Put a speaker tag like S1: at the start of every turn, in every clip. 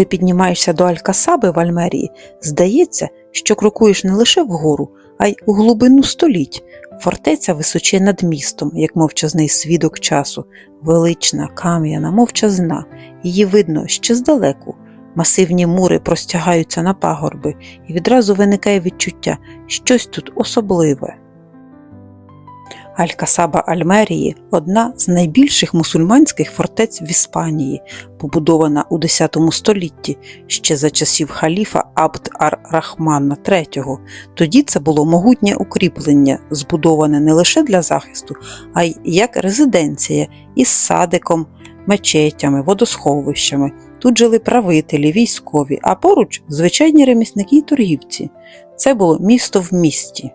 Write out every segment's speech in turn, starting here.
S1: Коли піднімаєшся до Алькасаби в Альмерії, здається, що крокуєш не лише вгору, а й у глибину століть. Фортеця височе над містом, як мовчазний свідок часу, велична, кам'яна, мовчазна. Її видно ще здалеку. Масивні мури простягаються на пагорби, і відразу виникає відчуття щось тут особливе. Аль-Касаба Альмерії одна з найбільших мусульманських фортець в Іспанії, побудована у X столітті ще за часів халіфа Абд ар-Рахмана III. Тоді це було могутнє укріплення, збудоване не лише для захисту, а й як резиденція із садиком, мечетями, водосховищами. Тут жили правителі, військові, а поруч звичайні ремісники й торгівці. Це було місто в місті.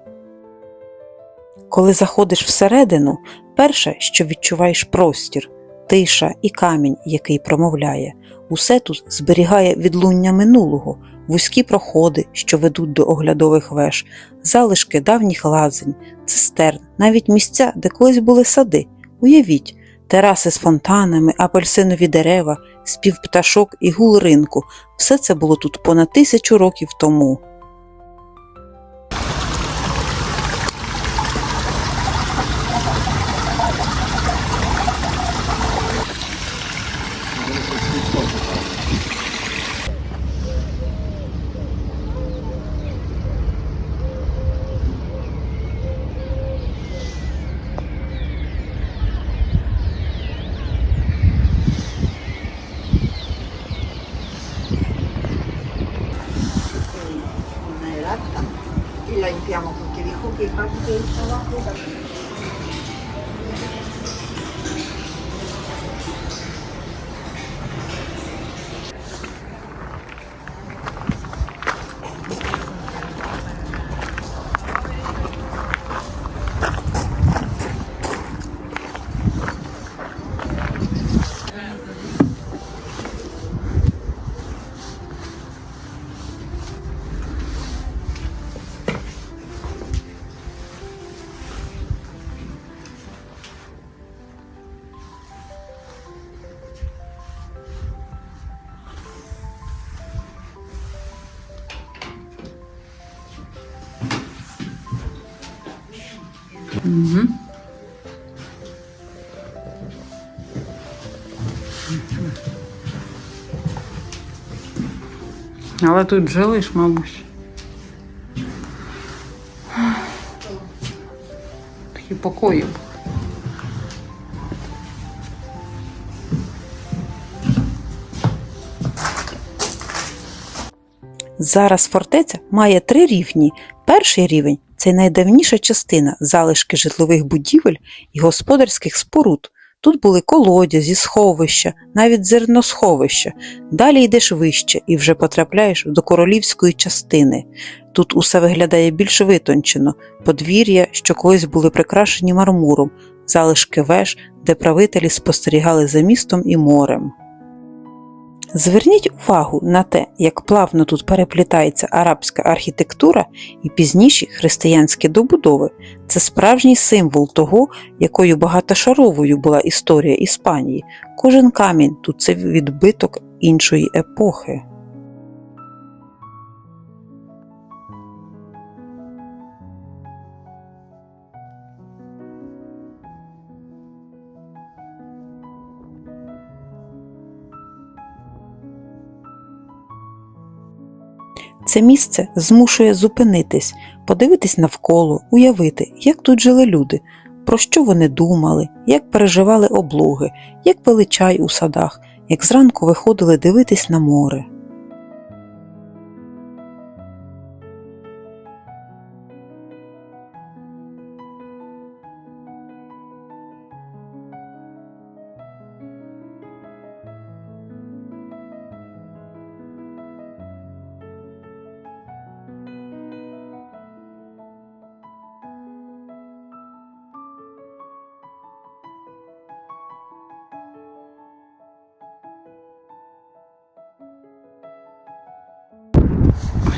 S1: Коли заходиш всередину, перше, що відчуваєш простір, тиша і камінь, який промовляє, усе тут зберігає відлуння минулого, вузькі проходи, що ведуть до оглядових веж, залишки давніх лазень, цистерн, навіть місця, де колись були сади. Уявіть, тераси з фонтанами, апельсинові дерева, спів пташок і гул ринку. Все це було тут понад тисячу років тому.
S2: 不想
S3: Але тут жили ж, мабуть. Такі покої.
S1: Зараз фортеця має три рівні. Перший рівень це найдавніша частина залишки житлових будівель і господарських споруд. Тут були колодязі, сховища, навіть зерносховища. Далі йдеш вище і вже потрапляєш до королівської частини. Тут усе виглядає більш витончено, подвір'я, що колись були прикрашені мармуром, залишки веж, де правителі спостерігали за містом і морем. Зверніть увагу на те, як плавно тут переплітається арабська архітектура і пізніші християнські добудови. Це справжній символ того, якою багатошаровою була історія Іспанії. Кожен камінь тут це відбиток іншої епохи. Це місце змушує зупинитись, подивитись навколо, уявити, як тут жили люди, про що вони думали, як переживали облоги, як пили чай у садах, як зранку виходили дивитись на море.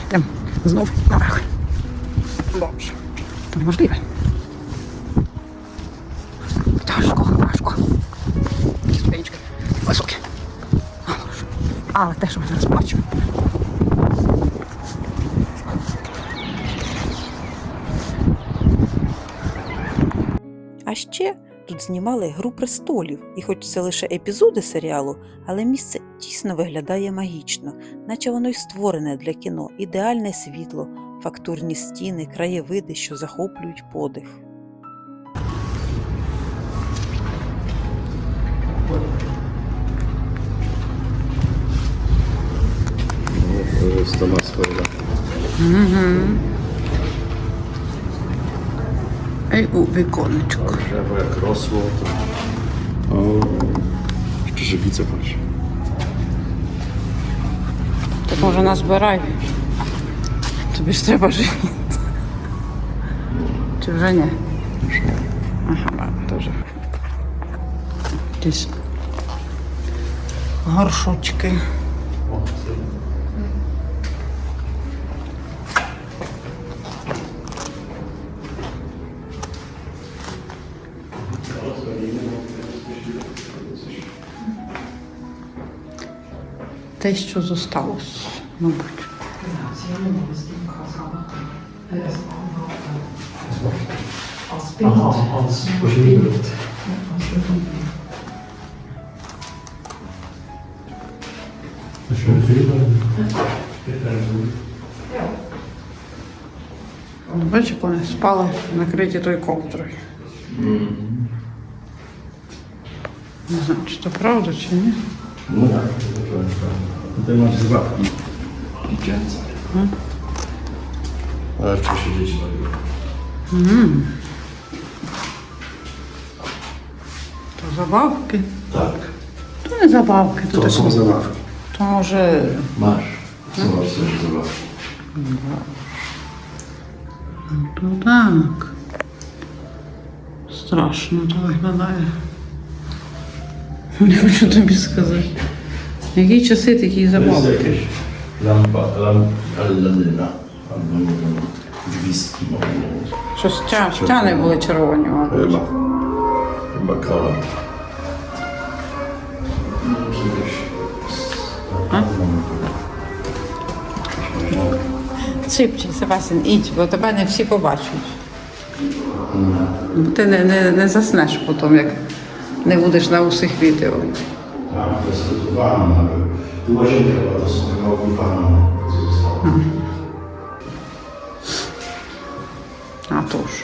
S3: Йдемо знов наверх. Боже. Це неможливо. Тяжко, важко. Такі ступенечки високі. А, хорошо. А, те, що ми зараз бачимо.
S1: А ще тут знімали Гру престолів, і хоч це лише епізоди серіалу, але місце дійсно виглядає магічно, наче воно й створене для кіно, ідеальне світло, фактурні стіни, краєвиди, що захоплюють подих.
S4: To
S3: Ej, u, wykoneczko.
S4: Drzewo jak rosło, to... O, jeszcze żywice patrz.
S3: Tak może nas baraj. To byś trzeba. Czy że nie? Już nie. Aha, dobrze. To jest... O. Те, що зосталось, мабуть. Бачиш, як вони спали накриті тою ковдрою. Не знаю, чи це правда, чи ні.
S4: No tak. Tutaj masz zabawki dziecięce. Hmm? Ale oczywiście dzieci bawią.
S3: Mm. To zabawki.
S4: Tak.
S3: To nie zabawki. To,
S4: to są zabawki.
S3: To może...
S4: Masz. Zobacz hmm? sobie zabawki.
S3: No to tak. Straszne to wyglądaje. Не хочу тобі сказати. Які часи такі
S4: nie wiem, gwizdki mogą być.
S3: Що стя, стяни були червоні,
S4: kolor. Jakiegoś...
S3: A? Себастьян, ідь, бо тебе не всі побачать. Бо ти не, не, не заснеш потім, як не будеш на усіх відео.
S4: To są kawałki wanny. co zostało.
S3: А то ж.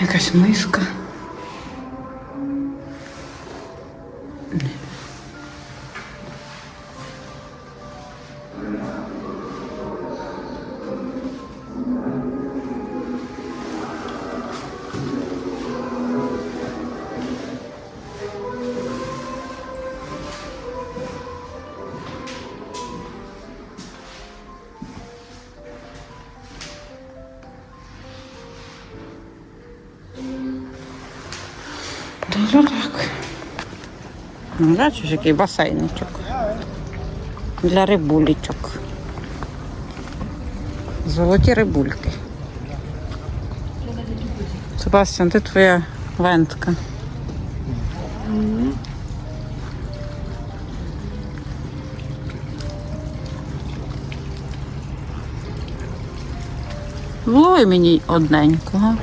S3: Якась миска. Та то так. Ну, Бачиш, який басейничок. Для рибулечок. Золоті рибульки. Себастьян, ти твоя вентка. Влой мені одненького.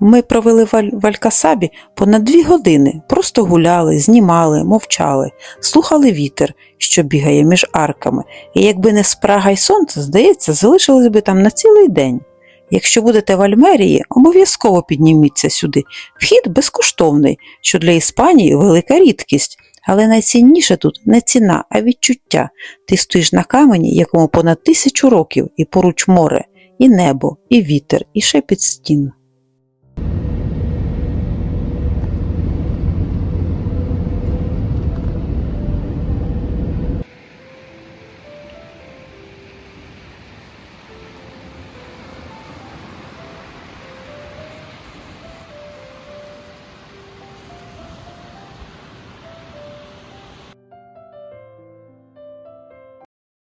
S1: Ми провели в, Алькасабі понад дві години, просто гуляли, знімали, мовчали, слухали вітер, що бігає між арками, і якби не спрага й сонце, здається, залишились би там на цілий день. Якщо будете в Альмерії, обов'язково підніміться сюди. Вхід безкоштовний, що для Іспанії велика рідкість. Але найцінніше тут не ціна, а відчуття. Ти стоїш на камені, якому понад тисячу років, і поруч море, і небо, і вітер, і шепіт стін.